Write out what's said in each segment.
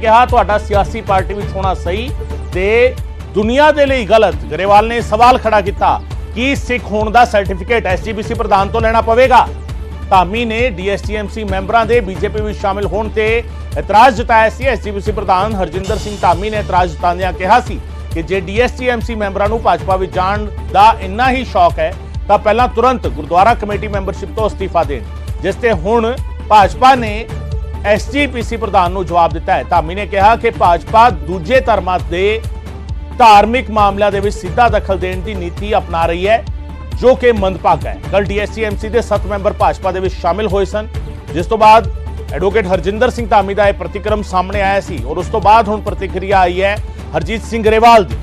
ਕਿਹਾ ਤੁਹਾਡਾ ਸਿਆਸੀ ਪਾਰਟੀ ਵਿੱਚ ਹੋਣਾ ਸਹੀ ਤੇ ਦੁਨੀਆ ਦੇ ਲਈ ਗਲਤ। ਗਰੇਵਾਲ ਨੇ ਸਵਾਲ ਖੜਾ ਕੀਤਾ, ਕਿ ਸਿੱਖ ਹੋਣ ਦਾ ਸਰਟੀਫਿਕੇਟ ਐਸਜੀਪੀਸੀ ਪ੍ਰਧਾਨ ਤੋਂ ਲੈਣਾ ਪਵੇਗਾ? ਧਾਮੀ ਨੇ ਡੀਐਸਟੀਐਮਸੀ ਮੈਂਬਰਾਂ ਦੇ ਬੀਜੇਪੀ ਵਿੱਚ ਸ਼ਾਮਿਲ ਹੋਣ ਤੇ ਇਤਰਾਜ਼ ਜਤਾਇਆ ਸੀ। ਐਸਜੀਪੀਸੀ ਪ੍ਰਧਾਨ ਹਰਜਿੰਦਰ ਸਿੰਘ ਧਾਮੀ ਨੇ ਇਤਰਾਜ਼ ਜਤਾਉਂਦਿਆਂ ਕਿਹਾ ਸੀ ਕਿ ਜੇ ਡੀਐਸਟੀਐਮਸੀ ਮੈਂਬਰਾਂ ਨੂੰ ਭਾਜਪਾ ਵਿੱਚ ਜਾਣ ਦਾ ਇੰਨਾ ਹੀ ਸ਼ੌਕ ਹੈ, ਤਾਂ ਪਹਿਲਾਂ ਤੁਰੰਤ ਗੁਰਦੁਆਰਾ ਕਮੇਟੀ ਮੈਂਬਰਸ਼ਿਪ ਤੋਂ ਅਸਤੀਫਾ ਦੇਣ, ਜਿਸ ਤੇ ਹੁਣ ਭਾਜਪਾ ਨੇ ਐਸਜੀਪੀਸੀ ਪ੍ਰਧਾਨ ਨੂੰ ਜਵਾਬ ਦਿੱਤਾ ਹੈ। ਧਾਮੀ ਨੇ ਕਿਹਾ ਕਿ ਭਾਜਪਾ ਦੂਜੇ ਧਰਮਾਂ ਦੇ ਧਾਰਮਿਕ ਮਾਮਲਿਆਂ ਦੇ ਵਿੱਚ ਸਿੱਧਾ ਦਖਲ ਦੇਣ ਦੀ ਨੀਤੀ ਅਪਣਾ ਰਹੀ ਹੈ, ਜੋ ਕਿ ਮੰਦਭਾਗਾ ਹੈ। ਕੱਲ ਡੀਐਸਸੀਐਮਸੀ ਦੇ 7 ਮੈਂਬਰ ਭਾਜਪਾ ਦੇ ਵਿੱਚ ਸ਼ਾਮਿਲ ਹੋਏ ਸਨ। ਜਿਸ ਤੋਂ ਬਾਅਦ ਐਡਵੋਕੇਟ ਹਰਜਿੰਦਰ ਸਿੰਘ ਧਾਮੀ ਦਾ ਇਹ ਪ੍ਰਤੀਕਰਮ ਸਾਹਮਣੇ ਆਇਆ ਸੀ ਔਰ ਉਸ ਤੋਂ ਬਾਅਦ ਹੁਣ ਪ੍ਰਤੀਕਿਰਿਆ ਆਈ ਹੈ ਹਰਜੀਤ ਸਿੰਘ ਗਰੇਵਾਲ ਦੀ।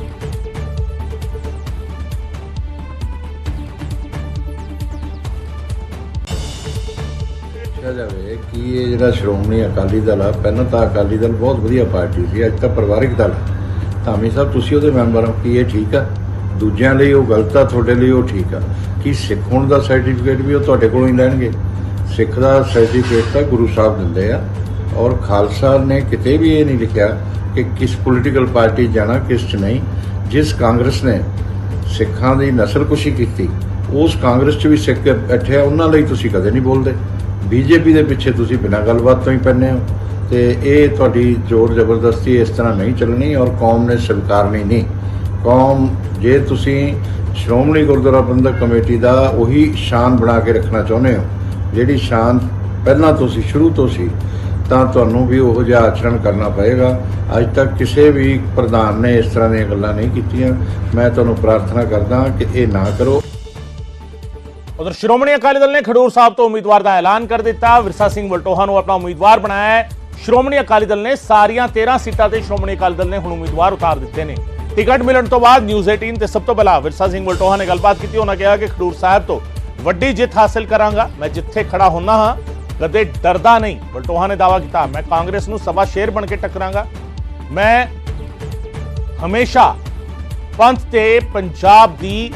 ਜਾਵੇ ਕਿ ਇਹ ਜਿਹੜਾ ਸ਼੍ਰੋਮਣੀ ਅਕਾਲੀ ਦਲ ਆ, ਪਹਿਲਾਂ ਤਾਂ ਅਕਾਲੀ ਦਲ ਬਹੁਤ ਵਧੀਆ ਪਾਰਟੀ ਸੀ, ਅੱਜ ਤਾਂ ਪਰਿਵਾਰਿਕ ਦਲ ਹੈ ਧਾਮੀ ਸਾਹਿਬ, ਤੁਸੀਂ ਉਹਦੇ ਮੈਂਬਰ ਹੋ ਕੀ ਇਹ ਠੀਕ ਆ? ਦੂਜਿਆਂ ਲਈ ਉਹ ਗਲਤ ਆ, ਤੁਹਾਡੇ ਲਈ ਉਹ ਠੀਕ ਆ। ਕਿ ਸਿੱਖ ਹੋਣ ਦਾ ਸਰਟੀਫਿਕੇਟ ਵੀ ਉਹ ਤੁਹਾਡੇ ਕੋਲੋਂ ਹੀ ਲੈਣਗੇ? ਸਿੱਖ ਦਾ ਸਰਟੀਫਿਕੇਟ ਤਾਂ ਗੁਰੂ ਸਾਹਿਬ ਦਿੰਦੇ ਆ। ਔਰ ਖਾਲਸਾ ਨੇ ਕਿਤੇ ਵੀ ਇਹ ਨਹੀਂ ਲਿਖਿਆ ਕਿ ਕਿਸ ਪੋਲੀਟੀਕਲ ਪਾਰਟੀ ਜਾਣਾ, ਕਿਸ ਚ ਨਹੀਂ। ਜਿਸ ਕਾਂਗਰਸ ਨੇ ਸਿੱਖਾਂ ਦੀ ਨਸਲਕੁਸ਼ੀ ਕੀਤੀ, ਉਸ ਕਾਂਗਰਸ 'ਚ ਵੀ ਸਿੱਖ ਬੈਠੇ ਆ, ਉਹਨਾਂ ਲਈ ਤੁਸੀਂ ਕਦੇ ਨਹੀਂ ਬੋਲਦੇ। ਬੀਜੇਪੀ ਦੇ ਪਿੱਛੇ ਤੁਸੀਂ ਬਿਨਾਂ ਗੱਲਬਾਤ ਤੋਂ ਹੀ ਪੈਂਦੇ ਹੋ। ਤੇ ਇਹ ਤੁਹਾਡੀ ਜ਼ੋਰ ਜ਼ਬਰਦਸਤੀ ਇਸ ਤਰ੍ਹਾਂ ਨਹੀਂ ਚੱਲਣੀ ਔਰ ਕੌਮ ਨੇ ਸਵੀਕਾਰਨੀ ਨਹੀਂ। ਕੌਮ, ਜੇ ਤੁਸੀਂ ਸ਼੍ਰੋਮਣੀ ਗੁਰਦੁਆਰਾ ਪ੍ਰਬੰਧਕ ਕਮੇਟੀ ਦਾ ਉਹੀ ਸ਼ਾਨ ਬਣਾ ਕੇ ਰੱਖਣਾ ਚਾਹੁੰਦੇ ਹੋ, ਜਿਹੜੀ ਸ਼ਾਨ ਪਹਿਲਾਂ ਤੁਸੀਂ ਸ਼ੁਰੂ ਤੋਂ ਸੀ, ਤਾਂ ਤੁਹਾਨੂੰ ਵੀ ਉਹੋ ਜਿਹਾ ਆਚਰਣ ਕਰਨਾ ਪਏਗਾ। ਅੱਜ ਤੱਕ ਕਿਸੇ ਵੀ ਪ੍ਰਧਾਨ ਨੇ ਇਸ ਤਰ੍ਹਾਂ ਦੀਆਂ ਗੱਲਾਂ ਨਹੀਂ ਕੀਤੀਆਂ। ਮੈਂ ਤੁਹਾਨੂੰ ਪ੍ਰਾਰਥਨਾ ਕਰਦਾ ਕਿ ਇਹ ਨਾ ਕਰੋ। ਉਧਰ ਸ਼੍ਰੋਮਣੀ ਅਕਾਲੀ ਦਲ ਨੇ ਖਡੂਰ ਸਾਹਿਬ ਤੋਂ ਉਮੀਦਵਾਰ ਦਾ ਐਲਾਨ ਕਰ ਦਿੱਤਾ। ਵਿਰਸਾ ਸਿੰਘ ਵਲਟੋਹਾ ਨੂੰ ਆਪਣਾ ਉਮੀਦਵਾਰ ਬਣਾਇਆ ਹੈ। ਸ਼੍ਰੋਮਣੀ ਅਕਾਲੀ ਦਲ ਨੇ ਸਾਰੀਆਂ 13 ਸੀਟਾਂ ਤੇ ਸ਼੍ਰੋਮਣੀ ਅਕਾਲੀ ਦਲ ਨੇ ਹੁਣ ਉਮੀਦਵਾਰ ਉਤਾਰ ਦਿੱਤੇ ਨੇ। ਟਿਕਟ ਮਿਲਣ ਤੋਂ ਬਾਅਦ ਨਿਊਜ਼ 18 ਤੇ ਸਭ ਤੋਂ ਪਹਿਲਾਂ ਵਿਰਸਾ ਸਿੰਘ ਵਲਟੋਹਾ ਨੇ ਗੱਲਬਾਤ ਕੀਤੀ। ਉਹਨਾਂ ਕਿਹਾ ਕਿ ਖਡੂਰ ਸਾਹਿਬ ਤੋਂ ਵੱਡੀ ਜਿੱਤ ਹਾਸਲ ਕਰਾਂਗਾ। ਮੈਂ ਜਿੱਥੇ ਖੜਾ ਹੁੰਨਾ ਹਾਂ, ਕਦੇ ਡਰਦਾ ਨਹੀਂ। ਵਲਟੋਹਾ ਨੇ ਦਾਅਵਾ ਕੀਤਾ, ਮੈਂ ਕਾਂਗਰਸ ਨੂੰ ਸਵਾ ਸ਼ੇਰ ਬਣ ਕੇ ਟੱਕਰਾਂਗਾ। ਮੈਂ ਹਮੇਸ਼ਾ ਪੰਥ ਤੇ ਪੰਜਾਬ ਦੀ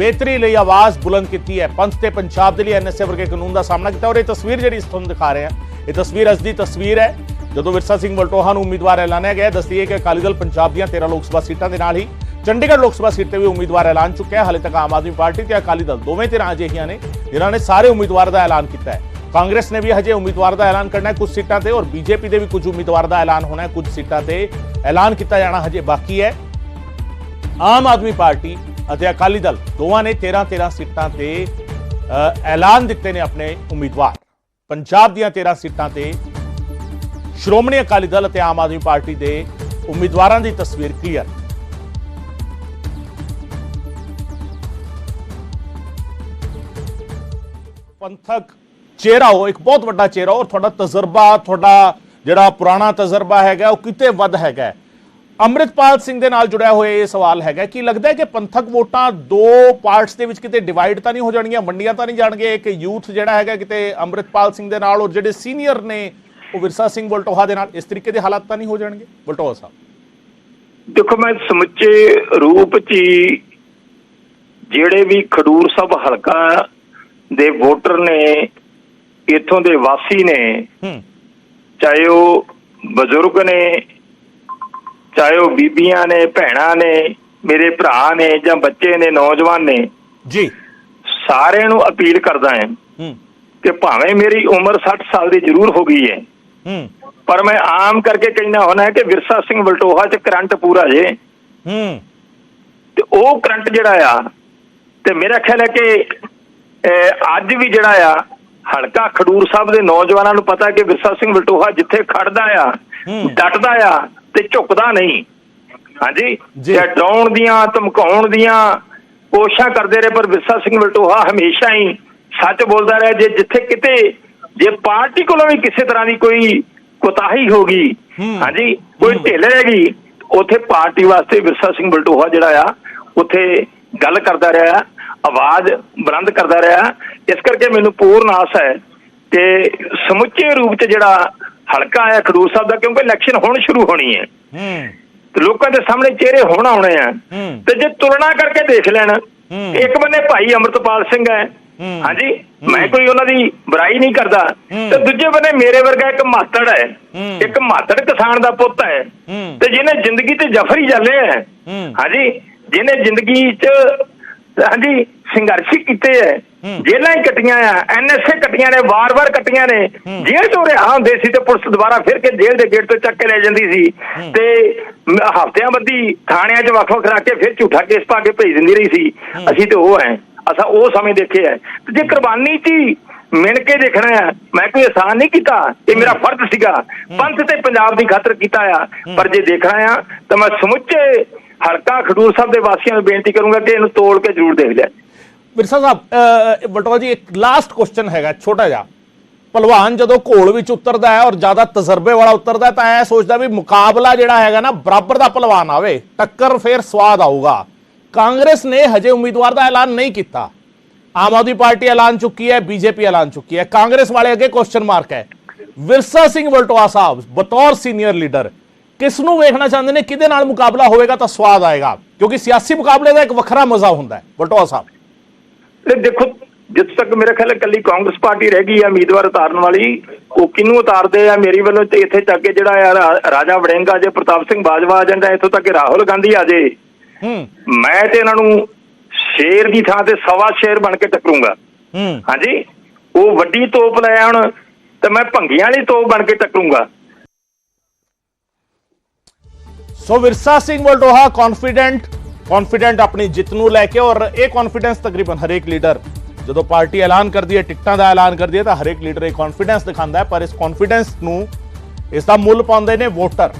ਬਿਹਤਰੀ ਲਈ ਆਵਾਜ਼ ਬੁਲੰਦ ਕੀਤੀ ਹੈ। ਪੰਥ ਤੇ ਪੰਜਾਬ ਦੇ ਲਈ ਐਨਐਸਏ ਵਰਗੇ ਕਾਨੂੰਨ ਦਾ ਸਾਹਮਣਾ ਕੀਤਾ ਔਰ ਇਹ ਤਸਵੀਰ ਜਿਹੜੀ ਤੁਹਾਨੂੰ ਦਿਖਾ ਰਹੇ ਹਾਂ, ਇਹ ਤਸਵੀਰ ਅੱਜ ਦੀ ਤਸਵੀਰ ਹੈ। ਜਦੋਂ ਵਿਰਸਾ ਸਿੰਘ ਵਲਟੋਹਾ ਨੂੰ ਉਮੀਦਵਾਰ ਐਲਾਨਿਆ ਗਿਆ ਦੱਸੀਏ ਕਿ ਅਕਾਲੀ ਦਲ ਪੰਜਾਬ ਦੀਆਂ 13 ਲੋਕ ਸਭਾ ਸੀਟਾਂ ਦੇ ਨਾਲ ਹੀ ਚੰਡੀਗੜ੍ਹ ਲੋਕ ਸਭਾ ਸੀਟ ਤੇ ਵੀ ਉਮੀਦਵਾਰ ਐਲਾਨ ਚੁੱਕਿਆ ਹਾਲੇ ਤੱਕ ਆਮ ਆਦਮੀ ਪਾਰਟੀ ਤੇ ਅਕਾਲੀ ਦਲ ਦੋਵੇਂ ਧਿਰਾਂ ਅਜਿਹੀਆਂ ਨੇ ਜਿਨ੍ਹਾਂ ਨੇ ਸਾਰੇ ਉਮੀਦਵਾਰ ਦਾ ਐਲਾਨ ਕੀਤਾ ਹੈ। ਕਾਂਗਰਸ ਨੇ ਵੀ ਹਜੇ ਉਮੀਦਵਾਰ ਦਾ ਐਲਾਨ ਕਰਨਾ ਹੈ ਕੁਝ ਸੀਟਾਂ ਤੇ ਔਰ ਬੀਜੇਪੀ ਦੇ ਵੀ ਕੁਝ ਉਮੀਦਵਾਰ ਦਾ ਐਲਾਨ ਹੋਣਾ ਹੈ। ਕੁਝ ਸੀਟਾਂ ਤੇ ਐਲਾਨ ਕੀਤਾ ਜਾਣਾ ਹਜੇ ਬਾਕੀ ਹੈ। ਆਮ ਆਦਮੀ ਪਾਰਟੀ ਅਤੇ ਅਕਾਲੀ ਦਲ ਦੋਵਾਂ ਨੇ 13 13 ਸੀਟਾਂ ਤੇ ਐਲਾਨ ਦਿੱਤੇ ਨੇ ਆਪਣੇ ਉਮੀਦਵਾਰ। ਪੰਜਾਬ ਦੀਆਂ 13 ਸੀਟਾਂ ਤੇ ਸ਼੍ਰੋਮਣੀ ਅਕਾਲੀ ਦਲ ਅਤੇ ਆਮ ਆਦਮੀ ਪਾਰਟੀ ਦੇ ਉਮੀਦਵਾਰਾਂ ਦੀ ਤਸਵੀਰ ਕਲੀਅਰ। ਪੰਥਕ ਚਿਹਰਾ ਹੋ ਇੱਕ ਬਹੁਤ ਵੱਡਾ ਚਿਹਰਾ, ਔਰ ਤੁਹਾਡਾ ਤਜਰਬਾ, ਤੁਹਾਡਾ ਜਿਹੜਾ ਪੁਰਾਣਾ ਤਜਰਬਾ ਹੈਗਾ, ਉਹ ਕਿਤੇ ਵੱਧ ਹੈਗਾ ਅੰਮ੍ਰਿਤਪਾਲ ਸਿੰਘ ਦੇ ਨਾਲ ਜੁੜਿਆ ਹੋਇਆ ਇਹ ਸਵਾਲ ਹੈਗਾ ਕਿ ਲੱਗਦਾ ਹੈ ਕਿ ਪੰਥਕ ਵੋਟਾਂ ਦੋ ਪਾਰਟਸ ਦੇ ਵਿੱਚ ਕਿਤੇ ਡਿਵਾਈਡ ਤਾਂ ਨਹੀਂ ਹੋ ਜਾਣਗੀਆਂ ਵੰਡੀਆਂ ਤਾਂ ਨਹੀਂ ਜਾਣਗੇ? ਕਿ ਯੂਥ ਜਿਹੜਾ ਹੈਗਾ ਕਿਤੇ ਅੰਮ੍ਰਿਤਪਾਲ ਸਿੰਘ ਦੇ ਨਾਲ ਔਰ ਜਿਹੜੇ ਸੀਨੀਅਰ ਨੇ ਉਹ ਵਿਰਸਾ ਸਿੰਘ ਵਲਟੋਹਾ ਦੇ ਨਾਲ ਇਸ ਤਰੀਕੇ ਦੇ ਹਾਲਾਤ ਤਾਂ ਨਹੀਂ ਹੋ ਜਾਣਗੇ? ਵਲਟੋਹਾ ਸਾਹਿਬ। ਦੇਖੋ ਮੈਂ ਸਮੁੱਚੇ ਰੂਪ ਚ ਜਿਹੜੇ ਵੀ ਖਡੂਰ ਸਾਹਿਬ ਹਲਕਾ ਦੇ ਵੋਟਰ ਨੇ ਇਥੋਂ ਦੇ ਵਾਸੀ ਨੇ ਚਾਹੇ ਉਹ ਬਜ਼ੁਰਗ ਨੇ ਚਾਹੇ ਉਹ ਬੀਬੀਆਂ ਨੇ ਭੈਣਾਂ ਨੇ ਮੇਰੇ ਭਰਾ ਨੇ ਜਾਂ ਬੱਚੇ ਨੇ ਨੌਜਵਾਨ ਨੇ ਜੀ। ਸਾਰਿਆਂ ਨੂੰ ਅਪੀਲ ਕਰਦਾ ਹਾਂ ਕਿ ਭਾਵੇਂ ਮੇਰੀ ਉਮਰ 60 ਸਾਲ ਦੀ ਜ਼ਰੂਰ ਹੋ ਗਈ ਹੈ ਪਰ ਮੈਂ ਆਮ ਕਰਕੇ ਕਹਿਣਾ ਹੋਣਾ ਹੈ ਕਿ ਵਿਰਸਾ ਸਿੰਘ ਵਲਟੋਹਾ ਚ ਕਰੰਟ ਪੂਰਾ ਜੇ। ਹੂੰ। ਤੇ ਉਹ ਕਰੰਟ ਜਿਹੜਾ ਆ ਤੇ ਮੇਰਾ ਖਿਆਲ ਹੈ ਕਿ ਅੱਜ ਵੀ ਜਿਹੜਾ ਆ ਹਲਕਾ ਖਡੂਰ ਸਾਹਿਬ ਦੇ ਨੌਜਵਾਨਾਂ ਨੂੰ ਪਤਾ ਕਿ ਵਿਰਸਾ ਸਿੰਘ ਵਲਟੋਹਾ ਜਿੱਥੇ ਖੜਦਾ ਆ। ਡਟਦਾ ਆ ਤੇ ਝੁਕਦਾ ਨਹੀਂ। ਹਾਂਜੀ? ਡਰਾਉਣ ਦੀਆਂ ਧਮਕਾਉਣ ਦੀਆਂ ਕੋਸ਼ਿਸ਼ਾਂ ਕਰਦੇ ਰਹੇ ਪਰ ਵਿਰਸਾ ਸਿੰਘ ਵਲਟੋਹਾ ਹਮੇਸ਼ਾ ਹੀ ਸੱਚ ਬੋਲਦਾ ਰਿਹਾ। ਜੇ ਜਿੱਥੇ ਕਿਤੇ ਜੇ ਪਾਰਟੀ ਕੋਲੋਂ ਵੀ ਕਿਸੇ ਤਰ੍ਹਾਂ ਦੀ ਕੋਈ ਕੋਤਾਹੀ ਹੋ ਗਈ। ਹਾਂਜੀ ਕੋਈ। ਢਿੱਲ ਰਹਿ ਗਈ ਉੱਥੇ ਪਾਰਟੀ ਵਾਸਤੇ ਵਿਰਸਾ ਸਿੰਘ ਬਲਟੋਹਾ ਜਿਹੜਾ ਆ ਉੱਥੇ ਗੱਲ ਕਰਦਾ ਰਿਹਾ ਆਵਾਜ਼ ਬੁਲੰਦ ਕਰਦਾ ਰਿਹਾ। ਇਸ ਕਰਕੇ ਮੈਨੂੰ ਪੂਰਨ ਆਸ ਹੈ ਕਿ ਸਮੁੱਚੇ ਰੂਪ 'ਚ ਜਿਹੜਾ ਹਲਕਾ ਹੈ ਖਡੂਰ ਸਾਹਿਬ ਦਾ ਕਿਉਂਕਿ ਇਲੈਕਸ਼ਨ ਹੁਣ ਸ਼ੁਰੂ ਹੋਣੀ ਹੈ ਹੂੰ ਤੇ ਲੋਕਾਂ ਦੇ ਸਾਹਮਣੇ ਚਿਹਰੇ ਹੁਣ ਆਉਣੇ ਆ। ਤੇ ਜੇ ਤੁਲਨਾ ਕਰਕੇ ਦੇਖ ਲੈਣ। ਇੱਕ ਬੰਨੇ ਭਾਈ ਅਮਰਤਪਾਲ ਸਿੰਘ ਹੈ। ਹਾਂਜੀ ਮੈਂ ਕੋਈ ਉਹਨਾਂ ਦੀ ਬੁਰਾਈ ਨਹੀਂ ਕਰਦਾ। ਤੇ ਦੂਜੇ ਬੰਨੇ ਮੇਰੇ ਵਰਗਾ ਇੱਕ ਮਾਤੜ ਹੈ। ਇੱਕ ਮਾਤੜ ਕਿਸਾਨ ਦਾ ਪੁੱਤ ਹੈ। ਤੇ ਜਿਹਨੇ ਜ਼ਿੰਦਗੀ ਤੇ ਜਫਰੀ ਹੈ ਹੂੰ। ਹਾਂਜੀ ਜਿਹਨੇ ਜ਼ਿੰਦਗੀ 'ਚ ਹਾਂਜੀ ਸੰਘਰਸ਼ ਕੀਤੇ ਹੂੰ। ਜੇਲਾਂ ਹੀ ਕੱਟੀਆਂ ਆ ਐਨਐਸਏ ਕੱਟੀਆਂ ਨੇ ਵਾਰ-ਵਾਰ ਕੱਟੀਆਂ ਨੇ। ਜੇਲ੍ਹ ਤੋਂ ਰਿਹਾ ਹੁੰਦੇ ਸੀ ਤੇ ਪੁਲਿਸ ਦੁਬਾਰਾ ਫਿਰ ਕੇ ਜੇਲ੍ਹ ਦੇ ਗੇਟ ਤੋਂ ਚੱਕ ਕੇ ਲੈ ਜਾਂਦੀ ਸੀ। ਤੇ ਹਫ਼ਤਿਆਂ ਬੱਧੀ ਥਾਣਿਆਂ 'ਚ ਵੱਖ-ਵੱਖ ਰੱਖ ਕੇ ਫਿਰ ਝੂਠਾ ਕੇਸ ਪਾ ਕੇ ਭੇਜ ਦਿੰਦੀ ਰਹੀ ਸੀ। ਅਸੀਂ ਤੇ ਉਹ ਹੈ ਅਸਾਂ ਉਹ ਸਮੇਂ ਦੇਖੇ ਤੇ ਜੇ ਕੁਰਬਾਨੀ 'ਚ ਮਿਣ ਕੇ ਦੇਖਣਾ ਹੈ ਮੈਂ ਕੋਈ ਆਸਾਨ ਨਹੀਂ ਕੀਤਾ। ਇਹ ਮੇਰਾ ਫਰਜ਼ ਸੀਗਾ। ਪੰਥ ਤੇ ਪੰਜਾਬ ਦੀ ਖਾਤਰ ਕੀਤਾ ਆ। ਪਰ ਜੇ ਦੇਖਣਾ ਆ ਤਾਂ ਮੈਂ ਸਮੁੱਚੇ ਹਲਕਾ ਖਡੂਰ ਸਾਹਿਬ ਦੇ ਵਾਸੀਆਂ ਨੂੰ ਬੇਨਤੀ ਕਰੂੰਗਾ ਕਿ ਇਹਨੂੰ ਤੋੜ ਕੇ ਜ਼ਰੂਰ ਦੇਖ ਲਿਆ। ਵਿਰਸਾ ਸਾਹਿਬ ਅਹ, ਜੀ ਇੱਕ ਲਾਸਟ ਕੁਐਸਚਨ ਹੈਗਾ ਛੋਟਾ ਜਿਹਾ। ਪਹਿਲਵਾਨ ਜਦੋਂ ਘੋਲ ਵਿੱਚ ਉਤਰਦਾ ਹੈ ਔਰ ਜ਼ਿਆਦਾ ਤਜਰਬੇ ਵਾਲਾ ਉਤਰਦਾ ਤਾਂ ਐ ਸੋਚਦਾ ਵੀ ਮੁਕਾਬਲਾ ਜਿਹੜਾ ਹੈਗਾ ਨਾ ਬਰਾਬਰ ਦਾ ਪਹਿਲਵਾਨ ਆਵੇ ਟੱਕਰ ਫੇਰ ਸਵਾਦ ਆਊਗਾ। ਕਾਂਗਰਸ ਨੇ ਹਜੇ ਉਮੀਦਵਾਰ ਦਾ ਐਲਾਨ ਨਹੀਂ ਕੀਤਾ। ਆਮ ਆਦਮੀ ਪਾਰਟੀ ਐਲਾਨ ਚੁੱਕੀ ਹੈ ਬੀਜੇਪੀ ਐਲਾਨ ਚੁੱਕੀ ਹੈ। ਕਾਂਗਰਸ ਵਾਲੇ ਅੱਗੇ ਕੁਐਸਚਨ ਮਾਰਕ ਹੈ। ਵਿਰਸਾ ਸਿੰਘ ਵਲਟੋਆ ਸਾਹਿਬ ਬਤੌਰ ਸੀਨੀਅਰ ਲੀਡਰ ਕਿਸ ਨੂੰ ਵੇਖਣਾ ਚਾਹੁੰਦੇ ਨੇ? ਕਿਹਦੇ ਨਾਲ ਮੁਕਾਬਲਾ ਹੋਵੇਗਾ ਤਾਂ ਸਵਾਦ ਆਏਗਾ? ਕਿਉਂਕਿ ਸਿਆਸੀ ਮੁਕਾਬਲੇ ਦਾ ਇੱਕ ਵੱਖਰਾ ਮਜ਼ਾ ਹੁੰਦਾ ਹੈ ਵਲਟੋਆ ਸਾਹਿਬ। ਤੇ ਦੇਖੋ ਜਿੱਥੇ ਤੱਕ ਮੇਰੇ ਖਿਆਲ ਹੈ ਕੱਲੀ ਕਾਂਗਰਸ ਪਾਰਟੀ ਰਹਿ ਗਈ ਆ ਉਮੀਦਵਾਰ ਉਤਾਰਨ ਵਾਲੀ ਉਹ ਕਿਹਨੂੰ ਉਤਾਰਦੇ ਆ? ਮੇਰੀ ਵੱਲੋਂ ਤੇ ਇੱਥੇ ਤੱਕ ਕਿ ਜਿਹੜਾ ਆ ਰਾ- ਰਾਜਾ ਵੜਿੰਗਾ ਜੇ ਪ੍ਰਤਾਪ ਸਿੰਘ ਬਾਜਵਾ ਆ ਜਾਂਦਾ ਇੱਥੋਂ ਤੱਕ ਰਾਹੁਲ ਗਾਂਧੀ ਆ ਜੇ ਹੂੰ। ਮੈਂ ਤੇ ਇਹਨਾਂ ਨੂੰ ਸ਼ੇਰ ਦੀ ਥਾਂ ਤੇ ਸਵਾ ਸ਼ੇਰ ਬਣ ਕੇ ਟੱਕਰੂੰਗਾ। ਹੂੰ। ਹਾਂਜੀ? ਉਹ ਵੱਡੀ ਤੋਪ ਲੈ ਆਉਣ ਤੇ ਮੈਂ ਭੰਗੀਆਂ ਵਾਲੀ ਤੋਪ ਬਣ ਕੇ ਟੱਕਰੂੰਗਾ। ਸੋ ਵਿਰਸਾ ਸਿੰਘ ਵਲਟੋਹਾ ਕੌਨਫੀਡੈਂਟ ਕੌਨਫੀਡੈਂਟ ਆਪਣੀ ਜਿੱਤ ਨੂੰ ਲੈ ਕੇ ਔਰ ਇਹ ਕੌਨਫੀਡੈਂਸ ਤਕਰੀਬਨ ਹਰੇਕ ਲੀਡਰ ਜਦੋਂ ਪਾਰਟੀ ਐਲਾਨ ਕਰਦੀ ਹੈ, ਟਿਕਟਾਂ ਦਾ ਐਲਾਨ ਕਰਦੀ ਹੈ ਤਾਂ ਹਰੇਕ ਲੀਡਰ ਇਹ ਕੌਨਫੀਡੈਂਸ ਦਿਖਾਉਂਦਾ ਹੈ, ਪਰ ਇਸ ਕੌਨਫੀਡੈਂਸ ਨੂੰ ਇਸ ਦਾ ਮੁੱਲ ਪਾਉਂਦੇ ਨੇ ਵੋਟਰ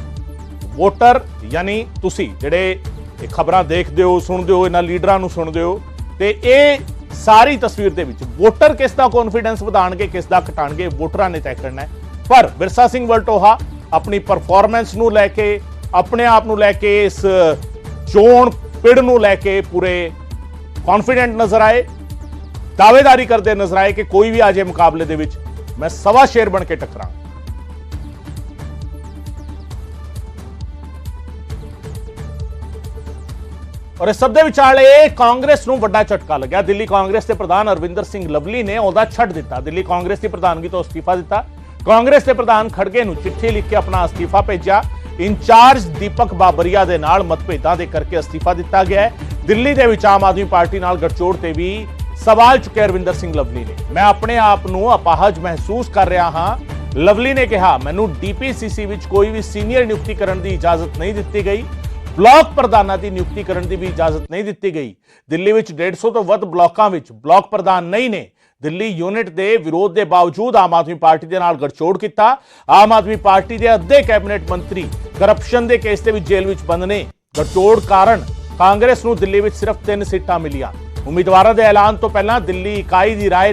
ਵੋਟਰ ਯਾਨੀ ਤੁਸੀਂ ਜਿਹੜੇ ਇਹ ਖਬਰਾਂ ਦੇਖਦੇ ਹੋ, ਸੁਣਦੇ ਹੋ, ਇਹਨਾਂ ਲੀਡਰਾਂ ਨੂੰ ਸੁਣਦੇ ਹੋ ਤੇ ਇਹ ਸਾਰੀ ਤਸਵੀਰ ਦੇ ਵਿੱਚ ਵੋਟਰ ਕਿਸ ਦਾ ਕੌਨਫੀਡੈਂਸ ਵਧਾਣਗੇ ਕਿਸ ਦਾ ਘਟਾਣਗੇ ਵੋਟਰਾਂ ਨੇ ਤੈਅ ਕਰਨਾ ਹੈ। ਪਰ ਵਿਰਸਾ ਸਿੰਘ ਵਲਟੋਹਾ ਆਪਣੀ ਪਰਫਾਰਮੈਂਸ ਨੂੰ ਲੈ ਕੇ, ਆਪਣੇ ਆਪ ਨੂੰ ਲੈ ਕੇ ਇਸ ਚੋਣ ਪਿੜ ਨੂੰ ਲੈ ਕੇ ਪੂਰੇ ਕੌਨਫੀਡੈਂਟ ਨਜ਼ਰ ਆਏ, ਦਾਅਵੇਦਾਰੀ ਕਰਦੇ ਨਜ਼ਰ ਆਏ ਕਿ ਕੋਈ ਵੀ ਆ ਜਾਏ ਮੁਕਾਬਲੇ ਦੇ ਵਿੱਚ, ਮੈਂ ਸਵਾ ਸ਼ੇਰ ਬਣ ਕੇ ਟਕਰਾਂ। ਔਰ ਇਸ ਸਭ ਦੇ ਵਿਚਾਲੇ ਕਾਂਗਰਸ ਨੂੰ ਵੱਡਾ ਝਟਕਾ ਲੱਗਿਆ। ਦਿੱਲੀ ਕਾਂਗਰਸ ਦੇ ਪ੍ਰਧਾਨ ਅਰਵਿੰਦਰ ਸਿੰਘ ਲਵਲੀ ਨੇ ਉਹਦਾ ਛੱਡ ਦਿੱਤਾ। ਦਿੱਲੀ ਕਾਂਗਰਸ ਦੀ ਪ੍ਰਧਾਨਗੀ ਤੋਂ ਅਸਤੀਫਾ ਦਿੱਤਾ। ਕਾਂਗਰਸ ਦੇ ਪ੍ਰਧਾਨ ਖੜਗੇ ਨੂੰ ਚਿੱਠੀ ਲਿਖ ਕੇ ਆਪਣਾ ਅਸਤੀਫਾ ਭੇਜਿਆ। ਇੰਚਾਰਜ ਦੀਪਕ ਬਾਬਰੀਆ ਦੇ ਨਾਲ ਮਤਭੇਦਾਂ ਦੇ ਕਰਕੇ ਅਸਤੀਫਾ ਦਿੱਤਾ ਗਿਆ ਹੈ। ਦਿੱਲੀ ਦੇ ਵਿੱਚ ਆਮ ਆਦਮੀ ਪਾਰਟੀ ਨਾਲ ਗਠਜੋੜ ਤੇ ਵੀ ਸਵਾਲ ਚੁੱਕੇ ਰਵਿੰਦਰ ਸਿੰਘ ਲਵਲੀ ਨੇ। ਮੈਂ ਆਪਣੇ ਆਪ ਨੂੰ ਅਪਾਹਜ ਮਹਿਸੂਸ ਕਰ ਰਿਹਾ ਹਾਂ। ਲਵਲੀ ਨੇ ਕਿਹਾ, ਮੈਨੂੰ ਡੀਪੀਸੀਸੀ ਵਿੱਚ ਕੋਈ ਵੀ ਸੀਨੀਅਰ ਨਿਯੁਕਤੀ ਕਰਨ ਦੀ ਇਜਾਜ਼ਤ ਨਹੀਂ ਦਿੱਤੀ ਗਈ। ਬਲਾਕ ਪ੍ਰਧਾਨਾਂ ਦੀ ਨਿਯੁਕਤੀ ਕਰਨ ਦੀ ਵੀ ਇਜਾਜ਼ਤ ਨਹੀਂ ਦਿੱਤੀ ਗਈ। ਦਿੱਲੀ ਵਿੱਚ 150 ਤੋਂ ਵੱਧ ਬਲਾਕਾਂ ਵਿੱਚ ਬਲਾਕ ਪ੍ਰਧਾਨ ਨਹੀਂ ਨੇ। ਦਿੱਲੀ ਯੂਨਿਟ ਦੇ ਵਿਰੋਧ ਦੇ ਬਾਵਜੂਦ ਆਮ ਆਦਮੀ ਪਾਰਟੀ ਦੇ ਨਾਲ ਗਠਜੋੜ ਕੀਤਾ। ਆਮ ਆਦਮੀ ਪਾਰਟੀ ਦੇ ਅੱਧੇ ਕੈਬਨਿਟ ਮੰਤਰੀ ਕਰਪਸ਼ਨ ਦੇ ਕੇਸ ਦੇ ਵਿੱਚ ਜੇਲ੍ਹ ਵਿੱਚ ਬੰਦ ਨੇ ਗਠਜੋੜ ਕਾਰਨ ਕਾਂਗਰਸ ਨੂੰ ਦਿੱਲੀ ਵਿੱਚ ਸਿਰਫ 3 ਸੀਟਾਂ ਮਿਲੀਆਂ। ਉਮੀਦਵਾਰਾਂ ਦੇ ਐਲਾਨ ਤੋਂ ਪਹਿਲਾਂ ਦਿੱਲੀ ਇਕਾਈ ਦੀ ਰਾਏ